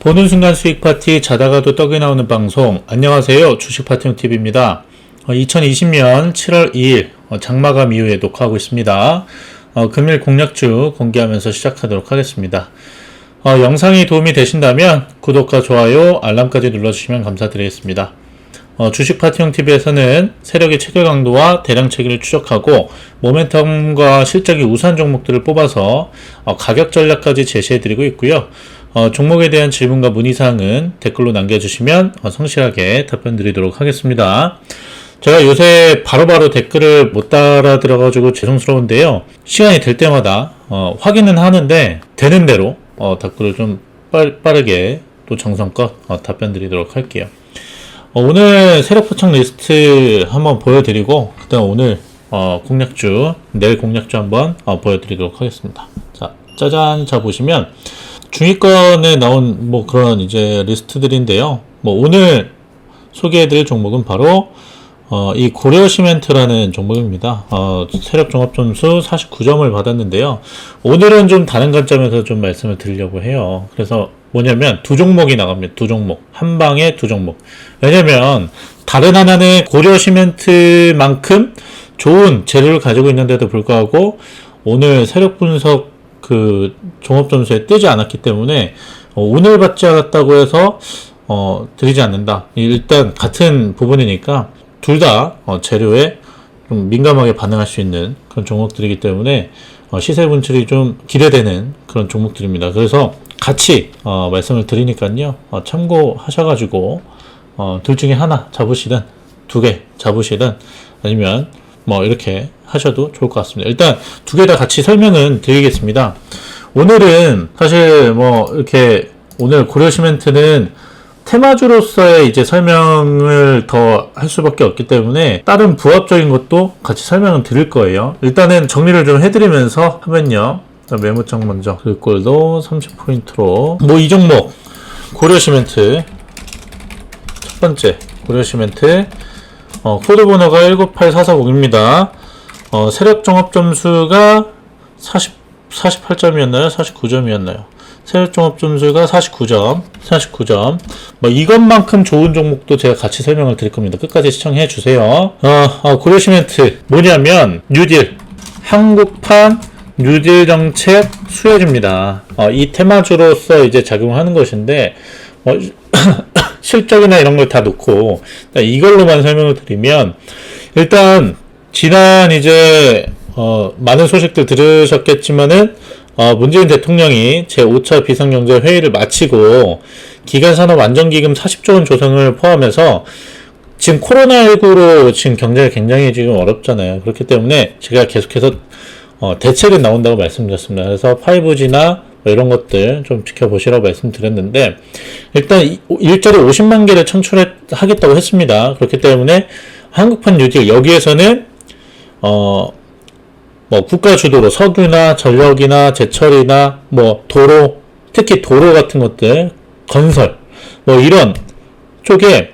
보는 순간 수익 파티 자다가도 떡이 나오는 방송 안녕하세요 주식 파티용 TV입니다. 2020년 7월 2일 어, 장마감 이후에 녹화하고 있습니다. 어, 금일 공략주 공개하면서 시작하도록 하겠습니다. 어, 영상이 도움이 되신다면 구독과 좋아요, 알람까지 눌러주시면 감사드리겠습니다. 어, 주식 파티용 TV에서는 세력의 체결 강도와 대량 체계를 추적하고 모멘텀과 실적이 우수한 종목들을 뽑아서 어, 가격 전략까지 제시해드리고 있고요. 어, 종목에 대한 질문과 문의사항은 댓글로 남겨주시면 어, 성실하게 답변 드리도록 하겠습니다. 제가 요새 바로바로 댓글을 못 따라 들어가지고 죄송스러운데요. 시간이 될 때마다 어, 확인은 하는데 되는 대로 어, 댓글을 좀 빨, 빠르게 또 정성껏 어, 답변 드리도록 할게요. 어, 오늘 세력 포착 리스트 한번 보여드리고 그다음 오늘 어, 공략주 내일 공략주 한번 어, 보여드리도록 하겠습니다. 자 짜잔 자 보시면 중위권에 나온 뭐 그런 이제 리스트들인데요. 뭐 오늘 소개해드릴 종목은 바로 어, 이 고려 시멘트라는 종목입니다. 어, 세력 종합 점수 49점을 받았는데요. 오늘은 좀 다른 관점에서 좀 말씀을 드리려고 해요. 그래서 뭐냐면 두 종목이 나갑니다. 두 종목. 한 방에 두 종목. 왜냐면 다른 하나는 고려 시멘트만큼 좋은 재료를 가지고 있는데도 불구하고 오늘 세력 분석 그 종합 점수에 뜨지 않았기 때문에 어, 오늘 받지 않았다고 해서 어, 드리지 않는다. 일단 같은 부분이니까 둘다 어, 재료에 좀 민감하게 반응할 수 있는 그런 종목들이기 때문에 어, 시세 분출이 좀 기대되는 그런 종목들입니다. 그래서 같이 어, 말씀을 드리니까요. 어, 참고하셔가지고 어, 둘 중에 하나 잡으시든 두 개 잡으시든 아니면 뭐 이렇게 하셔도 좋을 것 같습니다. 일단 두 개 다 같이 설명은 드리겠습니다. 오늘은 사실 뭐 이렇게 오늘 고려 시멘트는 테마주로서의 이제 설명을 더 할 수밖에 없기 때문에 다른 부합적인 것도 같이 설명을 드릴 거예요. 일단은 정리를 좀 해드리면서 하면요. 자, 메모장 먼저 글꼴도 30포인트로 뭐 이 종목 고려 시멘트 첫 번째 고려 시멘트 어, 코드 번호가 19840입니다. 어, 세력 종합 점수가 40, 48점이었나요? 49점이었나요? 세력 종합 점수가 49점, 49점. 뭐 이것만큼 좋은 종목도 제가 같이 설명을 드릴 겁니다. 끝까지 시청해 주세요. 어, 어, 고려 시멘트 뭐냐면 뉴딜 한국판 뉴딜 정책 수혜주입니다. 어, 이 테마주로서 이제 작용하는 것인데 어, 실적이나 이런 걸 다 놓고 이걸로만 설명을 드리면 일단 지난 이제 어, 많은 소식들 들으셨겠지만은 어, 문재인 대통령이 제5차 비상경제 회의를 마치고 기간산업 안정기금 40조 원 조성을 포함해서 지금 코로나19로 지금 경제가 굉장히 지금 어렵잖아요. 그렇기 때문에 제가 계속해서 어, 대책은 나온다고 말씀드렸습니다. 그래서 5G나 뭐 이런 것들 좀 지켜보시라고 말씀드렸는데 일단 이- 일자리 50만 개를 창출하겠다고 했습니다. 그렇기 때문에 한국판 뉴딜 여기에서는 어, 뭐 국가 주도로 석유나 전력이나 제철이나 뭐 도로 특히 도로 같은 것들 건설 뭐 이런 쪽에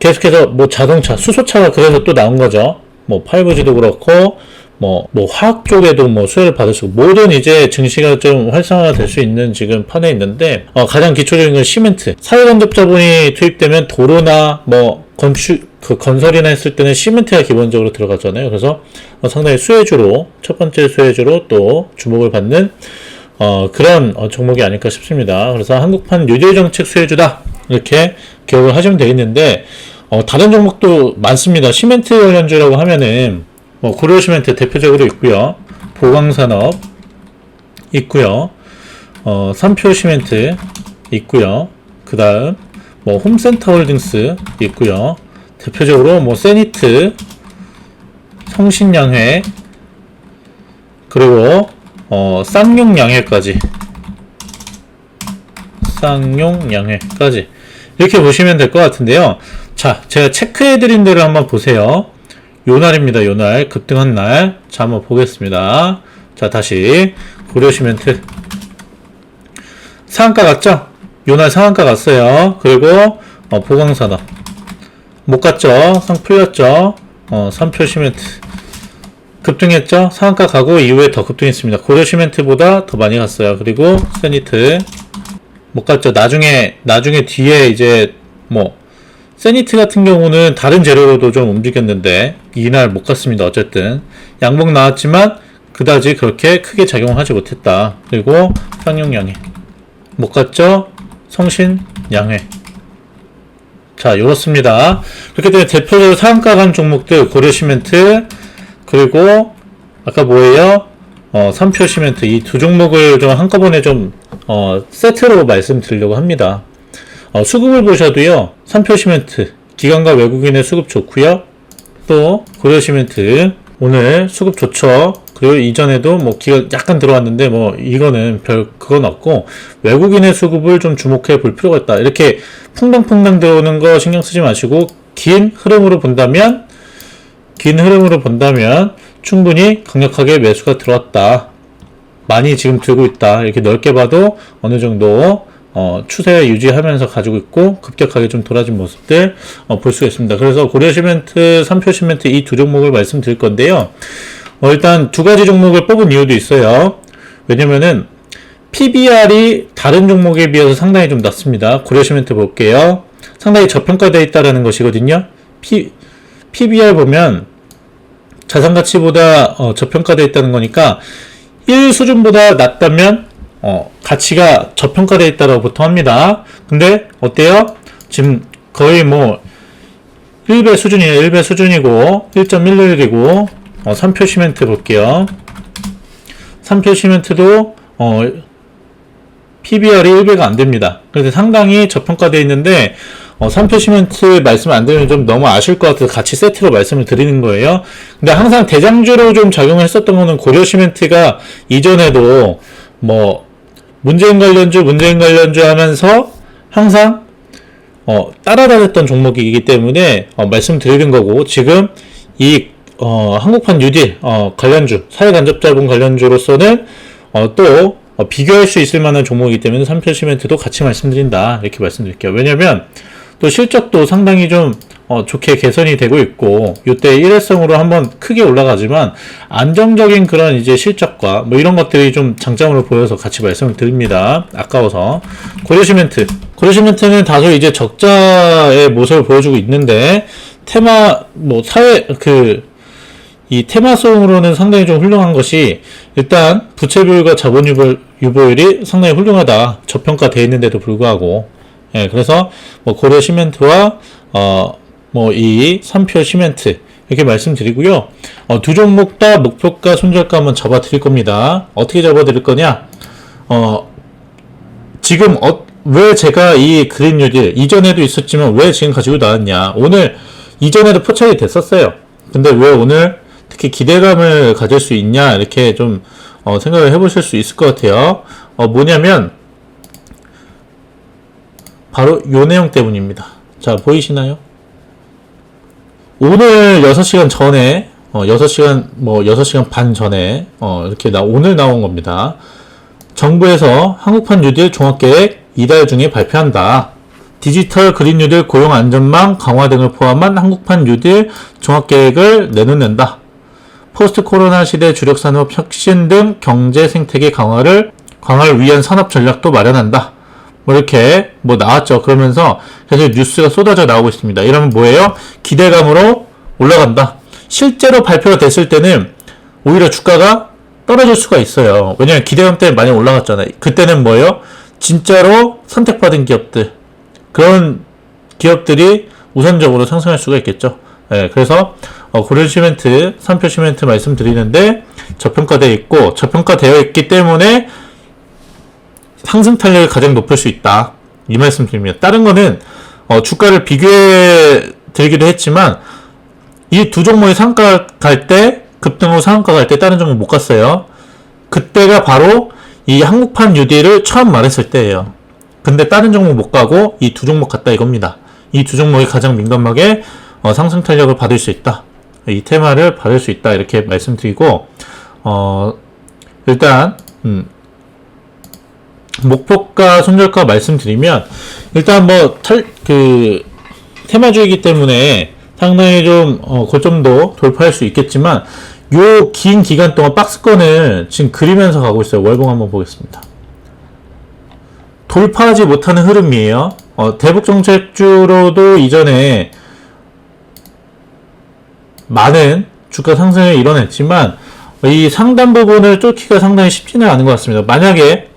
계속해서 뭐 자동차 수소차가 그래서 또 나온 거죠. 뭐 5G도 그렇고 뭐, 뭐, 화학 쪽에도 뭐 수혜를 받을 수, 모든 이제 증시가 좀 활성화가 될 수 있는 지금 판에 있는데, 어, 가장 기초적인 건 시멘트. 사회간접 자본이 투입되면 도로나 뭐, 건축, 그 건설이나 했을 때는 시멘트가 기본적으로 들어가잖아요. 그래서 어, 상당히 수혜주로, 첫 번째 수혜주로 또 주목을 받는, 어, 그런 어, 종목이 아닐까 싶습니다. 그래서 한국판 뉴딜 정책 수혜주다. 이렇게 기억을 하시면 되겠는데, 어, 다른 종목도 많습니다. 시멘트 관련주라고 하면은, 뭐 고려 시멘트 대표적으로 있고요. 보강산업 있고요. 어, 삼표 시멘트 있고요. 그 다음, 뭐, 홈센터 홀딩스 있고요. 대표적으로 뭐, 세니트, 성신양회, 그리고, 어, 쌍용양회까지. 쌍용양회까지. 이렇게 보시면 될 것 같은데요. 자, 제가 체크해드린 대로 한번 보세요. 요 날입니다. 요 날. 급등한 날. 자, 한번 보겠습니다. 자, 다시. 고려 시멘트. 상한가 갔죠? 요날 상한가 갔어요. 그리고, 어, 보강산업. 못 갔죠? 상 풀렸죠? 어, 삼표 시멘트. 급등했죠? 상한가 가고 이후에 더 급등했습니다. 고려 시멘트보다 더 많이 갔어요. 그리고, 세니트. 못 갔죠. 나중에 나중에 뒤에 이제 뭐 세니트 같은 경우는 다른 재료로도 좀 움직였는데 이날 못 갔습니다. 어쨌든 양봉 나왔지만 그다지 그렇게 크게 작용하지 못했다. 그리고 평용양해 못 갔죠. 성신 양해 자 이렇습니다. 그렇기 때문에 대표적으로 상한가 간 종목들 고려 시멘트 그리고 아까 뭐예요? 어, 삼표 시멘트 이 두 종목을 좀 한꺼번에 좀 어, 세트로 말씀드리려고 합니다. 어, 수급을 보셔도요. 삼표 시멘트 기관과 외국인의 수급 좋고요. 또 고려 시멘트 오늘 수급 좋죠. 그리고 이전에도 뭐 기가 약간 들어왔는데 뭐 이거는 별 그건 없고 외국인의 수급을 좀 주목해 볼 필요가 있다. 이렇게 퐁당퐁당 들어오는 거 신경 쓰지 마시고 긴 흐름으로 본다면 긴 흐름으로 본다면 충분히 강력하게 매수가 들어왔다. 많이 지금 들고 있다. 이렇게 넓게 봐도 어느 정도 어, 추세 유지하면서 가지고 있고 급격하게 좀 돌아진 모습들 어, 볼 수가 있습니다. 그래서 고려 시멘트, 삼표 시멘트 이 두 종목을 말씀드릴 건데요. 어, 일단 두 가지 종목을 뽑은 이유도 있어요. 왜냐면은 PBR이 다른 종목에 비해서 상당히 좀 낮습니다. 고려 시멘트 볼게요. 상당히 저평가되어 있다라는 것이거든요. P, PBR 보면 자산 가치보다 어, 저평가되어 있다는 거니까 1 수준보다 낮다면 어, 가치가 저평가되어 있다고 보통 합니다. 근데 어때요? 지금 거의 뭐 1배 수준이에요. 1배 수준이고 1.11이고 어, 3표 시멘트 볼게요. 3표 시멘트도 어, PBR이 1배가 안 됩니다. 그래서 상당히 저평가되어 있는데 어, 3표 시멘트 말씀 안 드리면 좀 너무 아실 것 같아서 같이 세트로 말씀을 드리는 거예요. 근데 항상 대장주로 좀 작용을 했었던 거는 고려 시멘트가 이전에도 뭐 문재인 관련주, 문재인 관련주 하면서 항상 어, 따라다녔던 종목이기 때문에 어, 말씀드리는 거고 지금 이 어, 한국판 뉴딜 어, 관련주, 사회간접자본 관련주로서는 어, 또 어, 비교할 수 있을 만한 종목이기 때문에 3표 시멘트도 같이 말씀드린다 이렇게 말씀드릴게요. 왜냐면 또 실적도 상당히 좀 어, 좋게 개선이 되고 있고 이때 일회성으로 한번 크게 올라가지만 안정적인 그런 이제 실적과 뭐 이런 것들이 좀 장점으로 보여서 같이 말씀을 드립니다. 아까워서. 고려시멘트. 고려시멘트는 다소 이제 적자의 모습을 보여주고 있는데 테마 뭐 사회 그 이 테마성으로는 상당히 좀 훌륭한 것이 일단 부채 비율과 자본 유보, 유보율이 상당히 훌륭하다. 저평가되어 있는데도 불구하고 예, 그래서 뭐 고려 시멘트와 어 뭐이 3표 시멘트 이렇게 말씀드리고요. 어, 두 종목 다 목표가 한번 잡아 드릴 겁니다. 어떻게 잡아 드릴 거냐? 어 지금 어, 왜 제가 이 그린 뉴딜 이전에도 있었지만 왜 지금 가지고 나왔냐? 오늘 이전에도 포착이 됐었어요. 근데 왜 오늘 특히 기대감을 가질 수 있냐 이렇게 좀 어, 생각을 해보실 수 있을 것 같아요. 어, 뭐냐면 바로 요 내용 때문입니다. 자 보이시나요? 오늘 6시간 전에 어, 6시간 뭐 6시간 반 전에 어, 이렇게 나 오늘 나온 겁니다. 정부에서 한국판 뉴딜 종합계획 이달 중에 발표한다. 디지털 그린 뉴딜 고용 안전망 강화 등을 포함한 한국판 뉴딜 종합계획을 내놓는다. 포스트 코로나 시대 주력 산업 혁신 등 경제 생태계 강화를 강화를 위한 산업 전략도 마련한다. 뭐 이렇게 뭐 나왔죠. 그러면서 계속 뉴스가 쏟아져 나오고 있습니다. 이러면 뭐예요? 기대감으로 올라간다. 실제로 발표가 됐을 때는 오히려 주가가 떨어질 수가 있어요. 왜냐면 기대감 때문에 많이 올라갔잖아요. 그때는 뭐예요? 진짜로 선택받은 기업들 그런 기업들이 우선적으로 상승할 수가 있겠죠. 예, 그래서 어, 고려 시멘트, 삼표 시멘트 말씀드리는데 저평가되어 있고 저평가되어 있기 때문에 상승 탄력이 가장 높을 수 있다. 이 말씀 드립니다. 다른 거는 어, 주가를 비교해 드리기도 했지만 이 두 종목이 상가 갈 때 급등으로 상한가 갈 때 다른 종목 못 갔어요. 그때가 바로 이 한국판 뉴딜을 처음 말했을 때예요. 근데 다른 종목 못 가고 이 두 종목 갔다 이겁니다. 이 두 종목이 가장 민감하게 어, 상승 탄력을 받을 수 있다. 이 테마를 받을 수 있다. 이렇게 말씀드리고 어, 일단 음, 목표가 손절가 말씀드리면 일단 뭐그 테마주이기 때문에 상당히 좀 어, 고점도 돌파할 수 있겠지만 요 긴 기간 동안 박스권을 지금 그리면서 가고 있어요. 월봉 한번 보겠습니다. 돌파하지 못하는 흐름이에요. 어, 대북 정책주로도 이전에 많은 주가 상승을 이뤄냈지만 이 상단 부분을 뚫기가 상당히 쉽지는 않은 것 같습니다. 만약에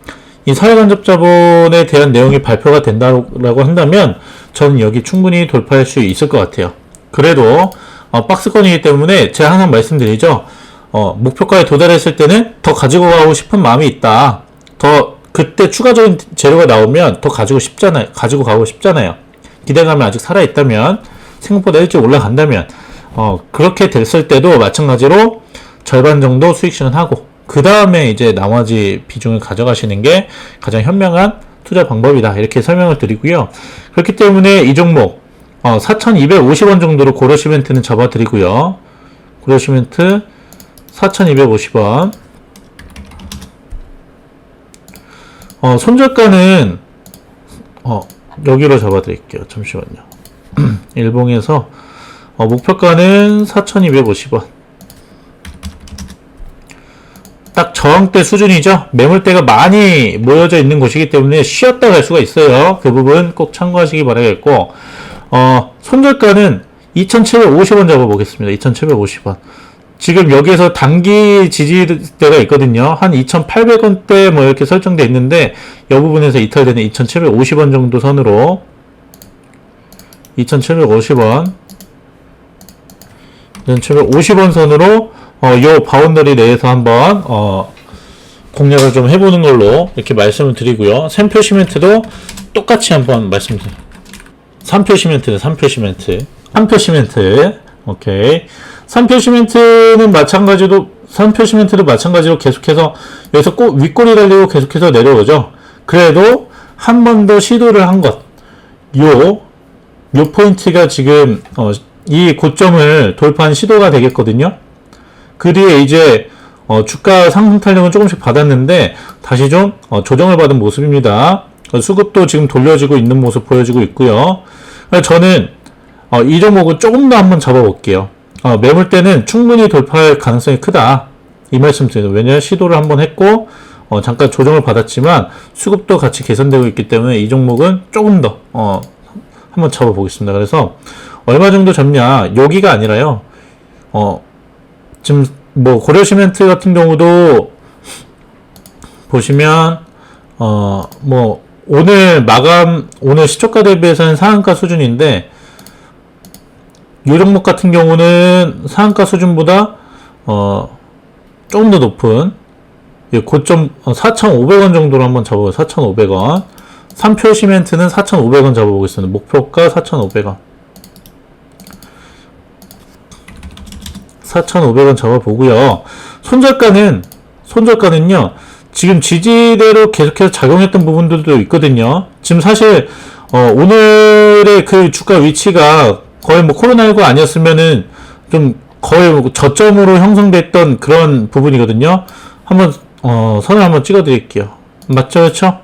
이 사회간접자본에 대한 내용이 발표가 된다고 한다면 저는 여기 충분히 돌파할 수 있을 것 같아요. 그래도 어, 박스권이기 때문에 제가 항상 말씀드리죠. 어, 목표가에 도달했을 때는 더 가지고 가고 싶은 마음이 있다. 더 그때 추가적인 재료가 나오면 더 가지고 싶잖아요. 가지고 가고 싶잖아요. 기대감이 아직 살아 있다면 생각보다 일찍 올라간다면 어, 그렇게 됐을 때도 마찬가지로 절반 정도 수익 실현하고 그 다음에 이제 나머지 비중을 가져가시는 게 가장 현명한 투자 방법이다. 이렇게 설명을 드리고요. 그렇기 때문에 이 종목 어, 4,250원 정도로 고려시멘트는 잡아드리고요. 고려시멘트 4,250원. 어, 손절가는 어, 여기로 잡아드릴게요. 잠시만요. 일봉에서 어, 목표가는 4,250원. 딱 저항대 수준이죠. 매물대가 많이 모여져 있는 곳이기 때문에 쉬었다 갈 수가 있어요. 그 부분 꼭 참고하시기 바라겠고, 어, 손절가는 2,750원 잡아보겠습니다. 2,750원. 지금 여기에서 단기 지지대가 있거든요. 한 2,800원대 뭐 이렇게 설정돼 있는데, 이 부분에서 이탈되는 2,750원 정도 선으로 2,750원 2,750원 선으로 어, 요 바운더리 내에서 한번 어, 공략을 좀 해보는 걸로 이렇게 말씀을 드리고요. 샘표 시멘트도 똑같이 한번 말씀드려요. 3표 시멘트는 3표 시멘트. 3표 시멘트. 오케이. 3표 시멘트는 마찬가지로 3표 시멘트도 마찬가지로 계속해서 여기서 꼭 윗골이 달리고 계속해서 내려오죠. 그래도 한 번 더 시도를 한 것. 요, 요 포인트가 지금 어, 이 고점을 돌파한 시도가 되겠거든요. 그 뒤에 이제 어, 주가 상승 탄력은 조금씩 받았는데 다시 좀 어, 조정을 받은 모습입니다. 어, 수급도 지금 돌려지고 있는 모습 보여지고 있고요. 저는 어, 이 종목은 조금 더 한번 잡아볼게요. 어, 매물대는 충분히 돌파할 가능성이 크다. 이 말씀 드려요. 왜냐하면 시도를 한번 했고 어, 잠깐 조정을 받았지만 수급도 같이 개선되고 있기 때문에 이 종목은 조금 더 어, 한번 잡아보겠습니다. 그래서 얼마 정도 잡냐 여기가 아니라요. 어, 지금 뭐 고려 시멘트 같은 경우도 보시면 어 뭐 오늘 마감 오늘 시초가 대비해서는 상한가 수준인데 이 종목 같은 경우는 상한가 수준보다 어 조금 더 높은 고점 4,500원 정도로 한번 잡아요. 4,500원. 3표 시멘트는 4,500원 잡아보겠습니다. 목표가 4,500원. 4,500원 잡아보고요. 손절가는 손절가는요. 지금 지지대로 계속해서 작용했던 부분들도 있거든요. 지금 사실 어, 오늘의 그 주가 위치가 거의 뭐 코로나19 아니었으면은 좀 거의 뭐 저점으로 형성됐던 그런 부분이거든요. 한번 어, 선을 한번 찍어드릴게요. 맞죠, 그렇죠?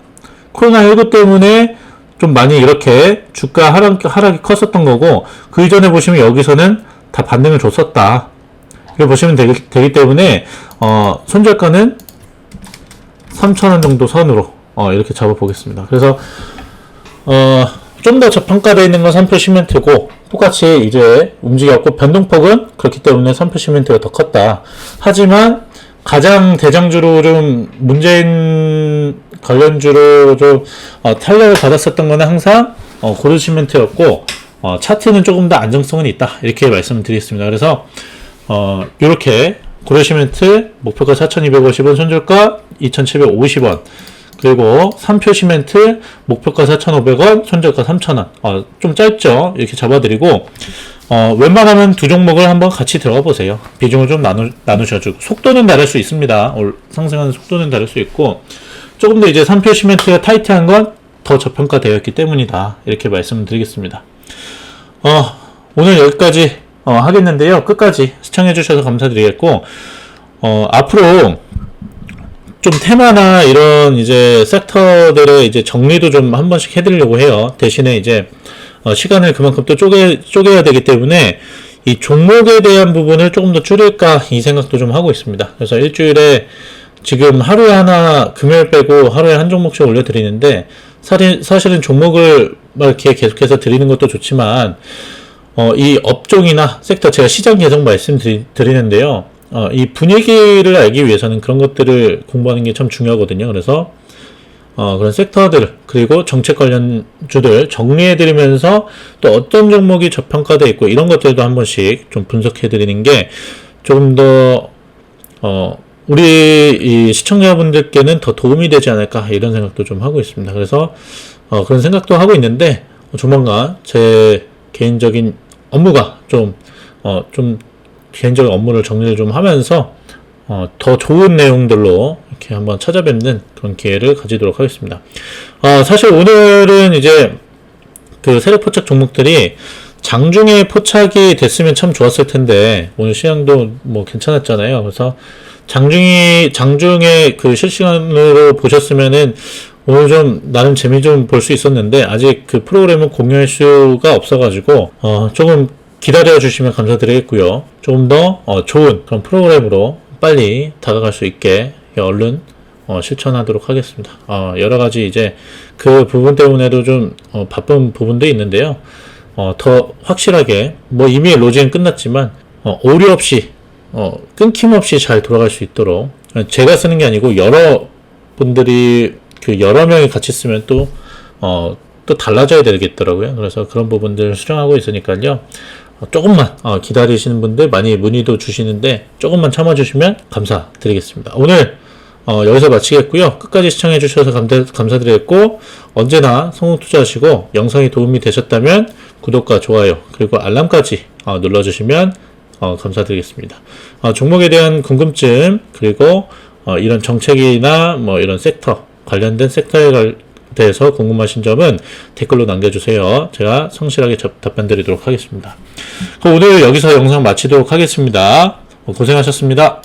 코로나19 때문에 좀 많이 이렇게 주가 하락, 하락이 컸었던 거고 그 이전에 보시면 여기서는 다 반등을 줬었다. 이렇게 보시면 되기, 되기 때문에 어, 손절가는 3,000원 정도 선으로 어, 이렇게 잡아보겠습니다. 그래서 어, 좀 더 저평가되어 있는 건 3표 시멘트고 똑같이 이제 움직였고 변동폭은 그렇기 때문에 3표 시멘트가 더 컸다. 하지만 가장 대장주로 좀 문재인 관련주로 좀 어, 탄력을 받았었던 거는 항상 어, 고르 시멘트였고 어, 차트는 조금 더 안정성은 있다 이렇게 말씀을 드리겠습니다. 그래서 어, 요렇게 고려시멘트 목표가 4,250원, 손절가 2,750원. 그리고 3표 시멘트 목표가 4,500원, 손절가 3,000원. 어, 좀 짧죠? 이렇게 잡아드리고, 어, 웬만하면 두 종목을 한번 같이 들어가 보세요. 비중을 좀 나누, 나누셔주고. 속도는 다를 수 있습니다. 상승하는 속도는 다를 수 있고, 조금 더 이제 3표 시멘트가 타이트한 건 더 저평가되어 있기 때문이다. 이렇게 말씀을 드리겠습니다. 어, 오늘 여기까지 어, 하겠는데요. 끝까지 시청해주셔서 감사드리겠고, 어, 앞으로 좀 테마나 이런 이제 섹터들의 이제 정리도 좀 한 번씩 해드리려고 해요. 대신에 이제 어, 시간을 그만큼 또 쪼개, 쪼개야 되기 때문에 이 종목에 대한 부분을 조금 더 줄일까 이 생각도 좀 하고 있습니다. 그래서 일주일에 지금 하루에 하나 금요일 빼고 하루에 한 종목씩 올려드리는데 사실, 사실은 종목을 막 이렇게 계속해서 드리는 것도 좋지만 어, 이 업종이나 섹터 제가 시장 계속 말씀드리는데요. 어, 이 분위기를 알기 위해서는 그런 것들을 공부하는 게 참 중요하거든요. 그래서 어, 그런 섹터들 그리고 정책 관련 주들 정리해 드리면서 또 어떤 종목이 저평가돼 있고 이런 것들도 한 번씩 좀 분석해 드리는 게 조금 더 어, 우리 이 시청자분들께는 더 도움이 되지 않을까 이런 생각도 좀 하고 있습니다. 그래서 어, 그런 생각도 하고 있는데 어, 조만간 제 개인적인 업무가 좀 어, 좀 개인적인 업무를 정리를 좀 하면서 어, 더 좋은 내용들로 이렇게 한번 찾아뵙는 그런 기회를 가지도록 하겠습니다. 어, 사실 오늘은 이제 그 세력 포착 종목들이 장중에 포착이 됐으면 참 좋았을 텐데 오늘 시장도 뭐 괜찮았잖아요. 그래서 장중이 장중에 그 실시간으로 보셨으면은 오늘 좀 나름 재미 좀 볼 수 있었는데 아직 그 프로그램은 공유할 수가 없어가지고 어 조금 기다려 주시면 감사드리겠고요. 조금 더 어, 좋은 그런 프로그램으로 빨리 다가갈 수 있게 얼른 어, 실천하도록 하겠습니다. 어, 여러 가지 이제 그 부분 때문에도 좀 어, 바쁜 부분도 있는데요. 어, 더 확실하게 뭐 이미 로징은 끝났지만 어, 오류 없이 어, 끊김없이 잘 돌아갈 수 있도록 제가 쓰는 게 아니고 여러 분들이 그 여러 명이 같이 쓰면 또 어, 또 달라져야 되겠더라고요. 그래서 그런 부분들 수정하고 있으니까요. 어, 조금만 어, 기다리시는 분들 많이 문의도 주시는데 조금만 참아주시면 감사드리겠습니다. 오늘 어, 여기서 마치겠고요. 끝까지 시청해 주셔서 감사, 감사 드리겠고 언제나 성공 투자하시고 영상이 도움이 되셨다면 구독과 좋아요 그리고 알람까지 어, 눌러주시면 어, 감사드리겠습니다. 어, 종목에 대한 궁금증 그리고 어, 이런 정책이나 뭐 이런 섹터 관련된 섹터에 갈- 대해서 궁금하신 점은 댓글로 남겨주세요. 제가 성실하게 접- 답변 드리도록 하겠습니다. 오늘 여기서 영상 마치도록 하겠습니다. 어, 고생하셨습니다.